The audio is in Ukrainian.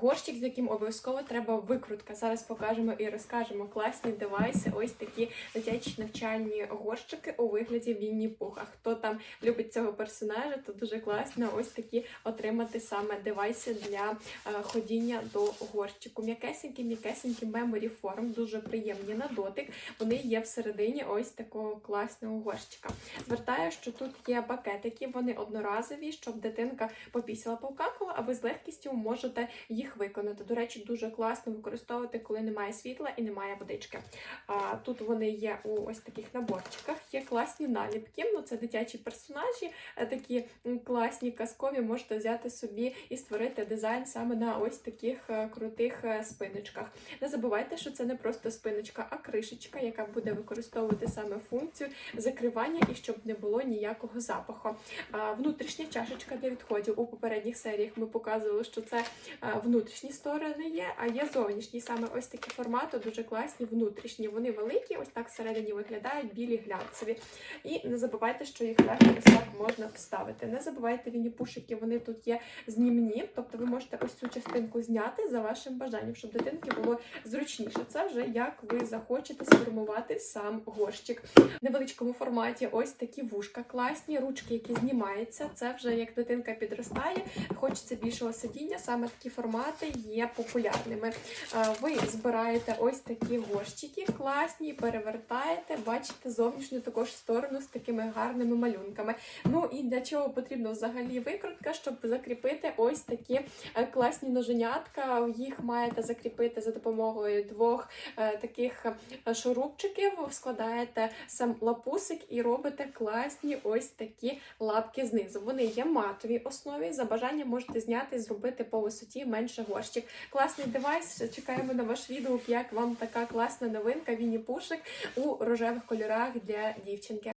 горщик, з яким обов'язково треба викрутка. Зараз покажемо і розкажемо класні девайси. Ось такі дитячі навчальні горщики у вигляді Вінні Пуха. Хто там любить цього персонажа, то дуже класно ось такі отримати саме девайси для е, ходіння до горщику. М'якесенькі, м'якесенькі меморі форм, дуже приємні на дотик. Вони є всередині ось такого класного горщика. Звертаю, що тут є пакетики, вони одноразові, щоб дитинка попісила, повкакала, а ви з легкістю можете їх виконати. До речі, дуже класно використовувати, коли немає світла і немає водички. А, тут вони є у ось таких наборчиках. Є класні наліпки. Ну це дитячі персонажі, е, такі класні, казкові. Можете взяти собі і створити дизайн саме на ось таких е, крутих е, спиночках. Не забувайте, що це не просто спиночка, а кришечка, яка буде використовувати саме функцію закривання і щоб не було ніякого запаху. А, Внутрішня чашечка для відходів у попередніх серіях ми показували, що це а, внутрішні сторони є, а є зовнішні. Саме ось такі формати дуже класні внутрішні. Вони великі, ось так всередині виглядають, білі глянцеві. І не забувайте, що їх легко ось так можна вставити. Не забувайте віні пушики, вони тут є знімні, тобто ви можете ось цю частинку зняти за вашим бажанням, щоб дитинки було зручніше. Це вже як ви захочете сформувати сам горщик. В невеличкому форматі ось такі вушка класні, ручки, які знімаються. Це вже як дитинка підростає, хочеться більшого сидіння. Саме такі формати є популярними. Ви збираєте ось такі горщики класні, перевертаєте, бачите зовнішню також сторону з такими гарними малюнками. Ну і для чого потрібна взагалі викрутка, щоб закріпити ось такі е, класні ноженятка. Їх маєте закріпити за допомогою двох е, таких е, шурупчиків, складаєте сам лапусик і робите класні ось такі лапки знизу. Вони є матові основі. За бажанням можете зняти і зробити по висоті менше горщик. Класний девайс. Чекаємо на ваш відгук, як вам така класна новинка Вінні Пушик у рожевих кольорах для дівчинки.